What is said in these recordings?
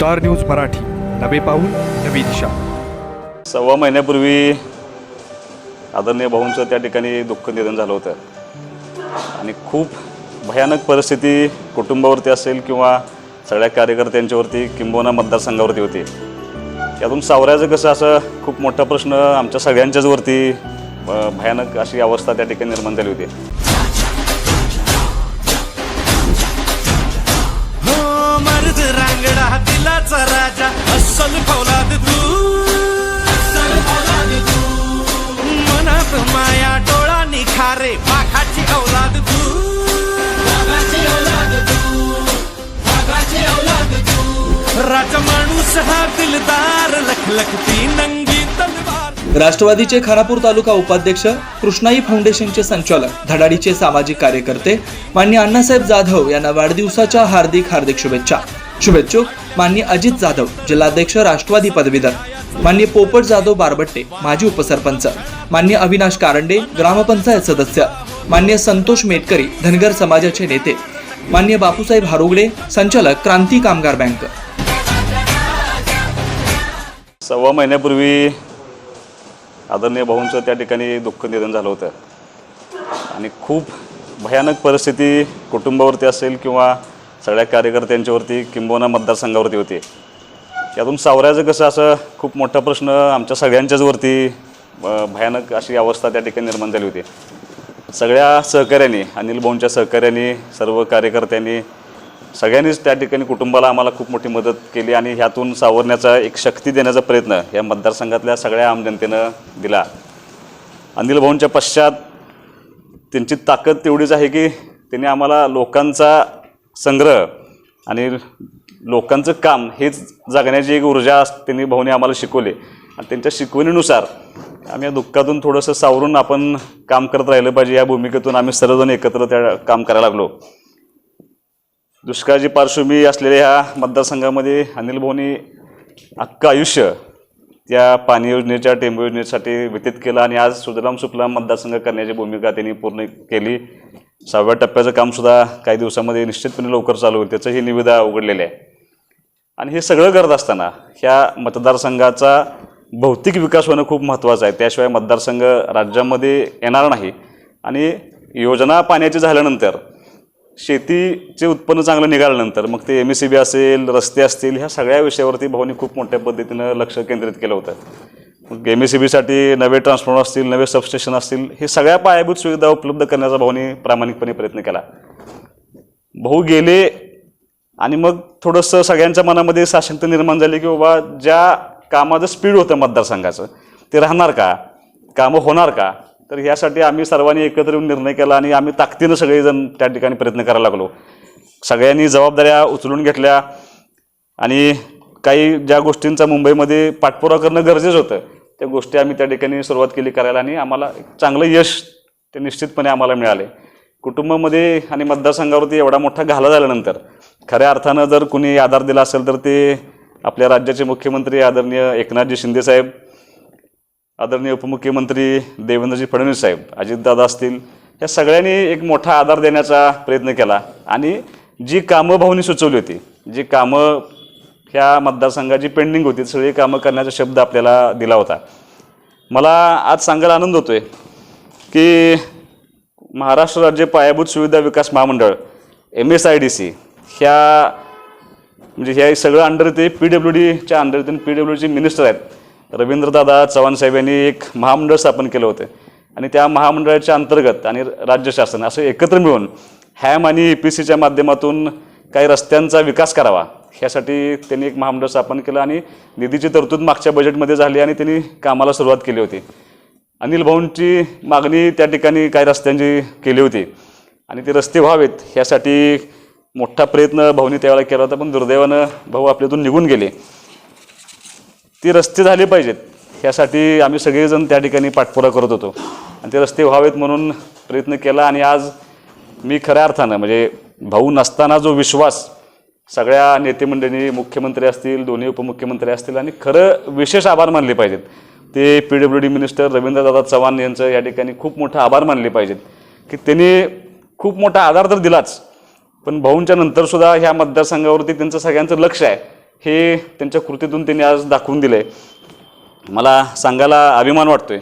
Star news Marathi. नवे पाऊल नवी दिशा. सव्वा महिन्यापूर्वी आदरणीय भाऊंचं त्या ठिकाणी दुःख निधन झालं होतं. आणि खूप भयानक परिस्थिती कुटुंबावरती असेल किंवा सगळ्या कार्यकर्त्यांच्यावरती किंबोना मतदारसंघावरती होती. त्यातून सावरायचं कसं असं खूप मोठा प्रश्न आमच्या सगळ्यांच्याचवरती भयानक अशी अवस्था त्या ठिकाणी निर्माण झाली होती. राष्ट्रवादीचे खानापूर तालुका उपाध्यक्ष कृष्णाई फाउंडेशनचे संचालक धडाडीचे सामाजिक कार्यकर्ते मान्य अण्णासाहेब जाधव यांना वाढदिवसाच्या हार्दिक हार्दिक शुभेच्छा. शुभेच्छुक मान्य अजित जाधव जिल्हाध्यक्ष राष्ट्रवादी पदवीधर. मान्य पोपट जाधव बारबट्टे माजी उपसरपंच. मान्य अविनाश कारंडे ग्रामपंचायत सदस्य. मान्य संतोष मेटकरी धनगर समाजाचे नेते. मान्य बापूसाहेब हारोगडे संचालक क्रांती कामगार बँक. सव्वा महिन्यापूर्वी आदरणीय भाऊंचं त्या ठिकाणी दुःख निधन झालं होतं. आणि खूप भयानक परिस्थिती कुटुंबावरती असेल किंवा सगळ्या कार्यकर्त्यांच्यावरती किंबहुना मतदारसंघावरती होती. त्यातून सावरायचं कसं असं खूप मोठा प्रश्न आमच्या सगळ्यांच्याच वरती भयानक अशी अवस्था त्या ठिकाणी निर्माण झाली होती. सगळ्या सहकाऱ्यांनी अनिल भाऊंच्या सहकाऱ्यांनी सर्व कार्यकर्त्यांनी सगळ्यांनीच त्या ठिकाणी कुटुंबाला आम्हाला खूप मोठी मदत केली आणि ह्यातून सावरण्याचा एक शक्ती देण्याचा प्रयत्न या मतदारसंघातल्या सगळ्या आम जनतेनं दिला. अनिल भाऊंच्या पश्चात त्यांची ताकद तेवढीच आहे की त्यांनी आम्हाला लोकांचा संग्रह आणि लोकांचं काम हेच जगण्याची एक ऊर्जा त्यांनी भाऊने आम्हाला शिकवली. आणि त्यांच्या शिकवणीनुसार आम्ही या दुःखातून थोडंसं सावरून आपण काम करत राहिलं पाहिजे. या भूमिकेतून आम्ही सर्वजण एकत्र त्या काम करायला लागलो. दुष्काळाची पार्श्वभूमी असलेल्या ह्या मतदारसंघामध्ये अनिल भाऊनी अख्खं आयुष्य त्या पाणी योजनेच्या टेंबू योजनेसाठी व्यतीत केलं आणि आज सुजलाम सुफलाम मतदारसंघ करण्याची भूमिका त्यांनी पूर्ण केली. सहाव्या टप्प्याचं कामसुद्धा काही दिवसामध्ये निश्चितपणे लवकर चालू होईल त्याचंही निविदा उघडलेलं आहे. आणि हे सगळं करत असताना ह्या मतदारसंघाचा भौतिक विकास होणं खूप महत्त्वाचं आहे. त्याशिवाय मतदारसंघ राज्यामध्ये येणार नाही. आणि योजना पाण्याची झाल्यानंतर शेतीचे उत्पन्न चांगलं निघाल्यानंतर मग ते एम एस सी बी असेल रस्ते असतील ह्या सगळ्या विषयावरती भाऊनी खूप मोठ्या पद्धतीनं लक्ष केंद्रित केलं होतं. मग एम एस सी बीसाठी नवे ट्रान्सफॉर्मर असतील नवे सबस्टेशन असतील हे सगळ्या पायाभूत सुविधा उपलब्ध करण्याचा भाऊनी प्रामाणिकपणे प्रयत्न केला. भाऊ गेले आणि मग थोडंसं सगळ्यांच्या मनामध्ये साशंकता निर्माण झाली की बाबा ज्या कामाचं स्पीड होतं मतदारसंघाचं ते राहणार का? कामं होणार का? तर ह्यासाठी आम्ही सर्वांनी एकत्र येऊन निर्णय केला आणि आम्ही ताकदीनं सगळेजण त्या ठिकाणी प्रयत्न करायला लागलो. सगळ्यांनी जबाबदाऱ्या उचलून घेतल्या आणि काही ज्या गोष्टींचा मुंबईमध्ये पाठपुरावा करणं गरजेचं होतं त्या गोष्टी आम्ही त्या ठिकाणी सुरुवात केली करायला आणि आम्हाला एक चांगलं यश ते निश्चितपणे आम्हाला मिळाले. कुटुंबामध्ये आणि मतदारसंघावरती एवढा मोठा घाला झाल्यानंतर खऱ्या अर्थानं जर कुणी आधार दिला असेल तर ते आपल्या राज्याचे मुख्यमंत्री आदरणीय एकनाथजी शिंदेसाहेब आदरणीय उपमुख्यमंत्री देवेंद्रजी फडणवीस साहेब अजितदादा असतील या सगळ्यांनी एक मोठा आधार देण्याचा प्रयत्न केला. आणि जी कामं भाऊनी सुचवली होती जी कामं ह्या मतदारसंघाची पेंडिंग होती सगळी कामं करण्याचा शब्द आपल्याला दिला होता. मला आज सांगायला आनंद होतो आहे की महाराष्ट्र राज्य पायाभूत सुविधा विकास महामंडळ M S I D C ह्या म्हणजे ह्या सगळं अंडर ते पी डब्ल्यू डीच्या अंडर ते पी डब्ल्यू डीचे मिनिस्टर आहेत रवींद्रदादा चव्हाण साहेब यांनी एक महामंडळ स्थापन केलं होतं. आणि त्या महामंडळाच्या अंतर्गत आणि राज्य शासन असं एकत्र मिळून हॅम आणि ई पी सीच्या माध्यमातून काही रस्त्यांचा विकास करावा ह्यासाठी त्यांनी एक महामंडळ स्थापन केलं आणि निधीची तरतूद मागच्या बजेटमध्ये झाली आणि त्यांनी कामाला सुरुवात केली होती. अनिल भाऊंची मागणी त्या ठिकाणी काही रस्त्यांची केली होती. आणि ते रस्ते व्हावेत ह्यासाठी मोठा प्रयत्न भाऊनी त्यावेळेला केला होता पण दुर्दैवानं भाऊ आपल्यातून निघून गेले. ती रस्ते झाले पाहिजेत. यासाठी आम्ही सगळेजण त्या ठिकाणी पाठपुरा करत होतो. आणि ते रस्ते व्हावेत म्हणून प्रयत्न केला आणि आज मी खऱ्या अर्थानं म्हणजे भाऊ नसताना जो विश्वास सगळ्या नेतेमंडळींनी मुख्यमंत्री असतील दोन्ही उपमुख्यमंत्री असतील आणि खरं विशेष आभार मानले पाहिजेत. ते P W D minister Ravindradada Chavan यांचं या ठिकाणी खूप मोठा आभार मानले पाहिजेत. की त्यांनी खूप मोठा आधार तर दिलाच पण भाऊंच्या नंतरसुद्धा ह्या मतदारसंघावरती त्यांचं सगळ्यांचं लक्ष आहे. हे त्यांच्या कृतीतून त्यांनी आज दाखवून दिलं आहे मला सांगायला अभिमान वाटतो आहे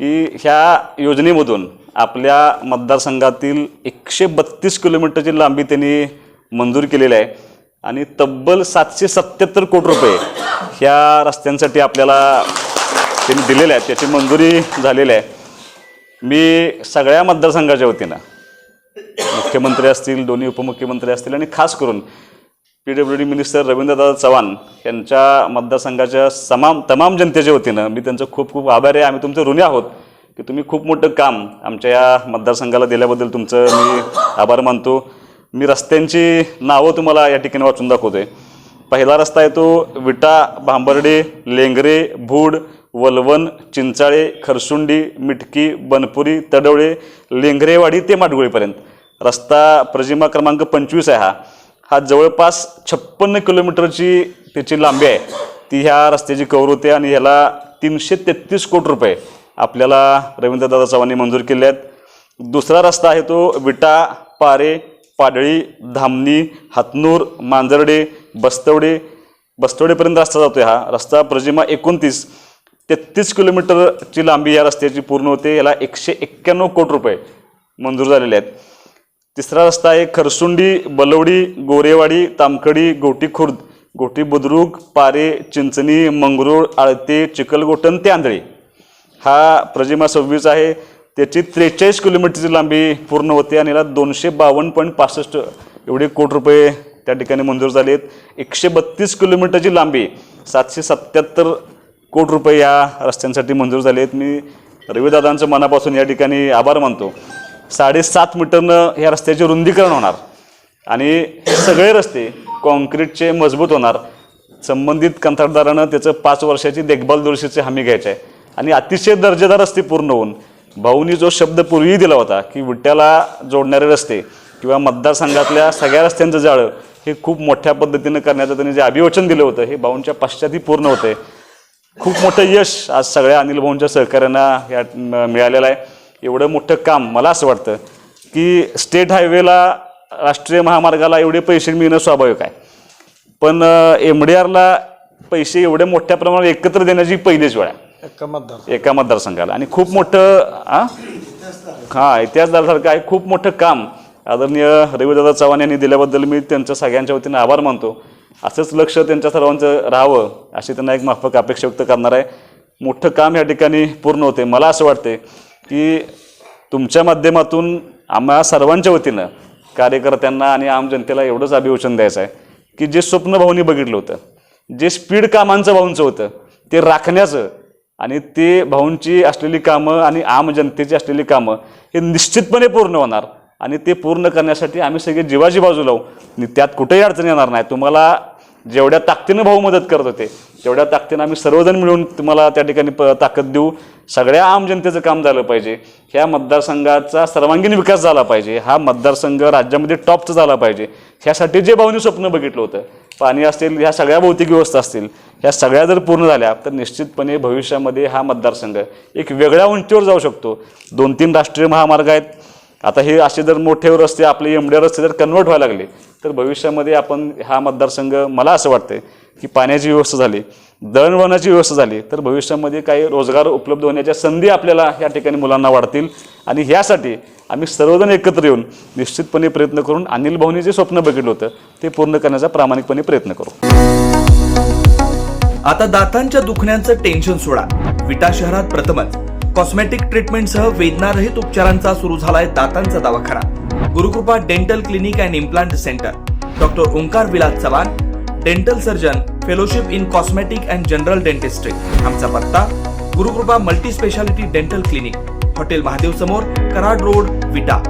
की ह्या योजनेमधून आपल्या मतदारसंघातील एकशे बत्तीस किलोमीटरची लांबी त्यांनी मंजूर केलेली आहे. आणि तब्बल सातशे सत्याहत्तर कोटी रुपये ह्या रस्त्यांसाठी आपल्याला त्यांनी दिलेले आहेत. त्याची मंजुरी झालेली आहे. मी सगळ्या मतदारसंघाच्या वतीनं मुख्यमंत्री असतील दोन्ही उपमुख्यमंत्री असतील आणि खास करून P W D minister Ravindradada Chavan यांच्या मतदारसंघाच्या समाम तमाम जनतेच्या वतीनं मी त्यांचं खूप खूप आभारी आहे. आम्ही तुमचे ऋणी आहोत की तुम्ही खूप मोठं काम आमच्या या मतदारसंघाला दिल्याबद्दल तुमचं मी आभार मानतो. मी रस्त्यांची नावं तुम्हाला या ठिकाणी वाचून दाखवतोय. पहिला रस्ता आहे तो विटा भांबर्डे लेंगरे भूड वलवण चिंचाळे खरसुंडी मिटकी बनपुरी तडवळे लेंगरेवाडी ते माडगुळीपर्यंत. रस्ता प्रजिमा क्रमांक पंचवीस आहे हा. हा जवळपास छप्पन्न किलोमीटरची त्याची लांबी आहे. ती ह्या रस्त्याची कवर होते आणि ह्याला तीनशे तेहतीस कोटी रुपये आपल्याला रवींद्रदादा चव्हाणने मंजूर केले आहेत. दुसरा रस्ता आहे तो विटा पारे पाडळी धामणी हातनूर मांजर्डे बस्तवडे. बस्तवडेपर्यंत रस्ता जातो हा. रस्ता प्रजिमा एकोणतीस. तेहतीस किलोमीटरची लांबी या रस्त्याची पूर्ण होते. याला एकशे एक्क्याण्णव कोटी रुपये मंजूर झालेले आहेत. तिसरा रस्ता आहे खरसुंडी बलवडी गोरेवाडी तामखडी गोटी खुर्द. गोटी बुद्रुक पारे चिंचणी मंगरूळ आळते चिखलगोटन ते आंधळे. हा प्रजिमा सव्वीस आहे. त्याची त्रेचाळीस किलोमीटरची लांबी पूर्ण होते आणि याला दोनशे बावन्न पॉईंट पासष्ट एवढे कोटी रुपये त्या ठिकाणी मंजूर झाले आहेत. एकशे बत्तीस किलोमीटरची लांबी सातशे सत्याहत्तर कोटी रुपये या रस्त्यांसाठी मंजूर झाले आहेत. मी रविदादांचं मनापासून या ठिकाणी आभार मानतो. साडेसात मीटरनं ह्या रस्त्याचे रुंदीकरण होणार. आणि सगळे रस्ते कॉन्क्रीटचे मजबूत होणार. संबंधित कंत्राटदारानं त्याचं पाच वर्षाची देखभाल दुरुस्तीची हमी घ्यायची आहे. आणि अतिशय दर्जेदार रस्ते पूर्ण होऊन भाऊनी जो शब्द पूर्वी दिला होता की विट्याला जोडणारे रस्ते किंवा मतदारसंघातल्या सगळ्या रस्त्यांचं जाळं हे खूप मोठ्या पद्धतीनं करण्याचं त्यांनी जे अभिवचन दिलं होतं हे भाऊंच्या पश्चातही पूर्ण होतंय. खूप मोठं यश आज सगळ्या अनिल भाऊंच्या सहकार्यांना या मिळालेलं आहे. एवढं मोठं काम मला असं वाटतं की स्टेट हायवेला राष्ट्रीय महामार्गाला एवढे पैसे मिळणं स्वाभाविक आहे. पण एम डी आरला पैसे एवढ्या मोठ्या प्रमाणात एकत्र देण्याची पहिलीच वेळ आहे. एका मतदारसंघाला. आणि खूप मोठं आ? हां इतिहासदारासारखं आहे. खूप मोठं काम आदरणीय रविदादा चव्हाण यांनी दिल्याबद्दल मी त्यांच्या सगळ्यांच्या वतीनं आभार मानतो. असंच लक्ष त्यांच्या सर्वांचं राहावं अशी त्यांना एक माफक अपेक्षा व्यक्त करणार आहे. मोठं काम या ठिकाणी पूर्ण होते. मला असं वाटते की तुमच्या माध्यमातून आम्हा सर्वांच्या वतीनं कार्यकर्त्यांना आणि आम जनतेला एवढंच अभिवचन द्यायचं आहे की जे स्वप्न भाऊनी बघितलं होतं जे स्पीड कामांचं भाऊंचं होतं ते राखण्याचं आणि ते भाऊंची असलेली कामं आणि आम जनतेची असलेली कामं हे निश्चितपणे पूर्ण होणार आणि ते पूर्ण करण्यासाठी आम्ही सगळे जीवाची बाजू लावू आणि त्यात कुठेही अडचण येणार नाही. तुम्हाला जेवढ्या ताकदीनं भाऊ मदत करत होते तेवढ्या ताकदीनं आम्ही सर्वजण मिळून तुम्हाला त्या ठिकाणी प ताकद देऊ. सगळ्या आम जनतेचं काम झालं पाहिजे. ह्या मतदारसंघाचा सर्वांगीण विकास झाला पाहिजे. हा मतदारसंघ राज्यामध्ये टॉपचा झाला पाहिजे. ह्यासाठी जे भाऊनी स्वप्न बघितलं होतं पाणी असतील ह्या सगळ्या भौतिक व्यवस्था असतील ह्या सगळ्या जर पूर्ण झाल्या तर निश्चितपणे भविष्यामध्ये हा मतदारसंघ एक वेगळ्या उंचीवर जाऊ शकतो. दोन तीन राष्ट्रीय महामार्ग आहेत. आता हे असे जर मोठे रस्ते आपले एमडे रस्ते जर कन्वर्ट व्हायला लागले तर भविष्यामध्ये आपण हा मतदारसंघ मला असं वाटतं की पाण्याची व्यवस्था झाली दळणवळणाची व्यवस्था झाली तर भविष्यामध्ये काही रोजगार उपलब्ध होण्याच्या संधी आपल्याला या ठिकाणी मुलांना वाढतील. आणि ह्यासाठी आम्ही सर्वजण एकत्र येऊन निश्चितपणे प्रयत्न करून अनिल भाऊनी जे स्वप्न बघितलं होतं ते पूर्ण करण्याचा प्रामाणिकपणे प्रयत्न करू. आता दातांच्या दुखण्याचं टेन्शन सोडा. विटा शहरात प्रथमच. कॉस्मेटिक ट्रीटमेंटसह वेदनारहित उपचारांचा सुरू झालाय दातांचा दवाखाना. Gurukrupa dental clinic and implant centre doctor Omkar Vilas Chavan dental surgeon fellowship in cosmetic and general dentistry आमचा पत्ता Gurukrupa multi speciality dental clinic hotel Mahadev समोर कराड रोड विटा.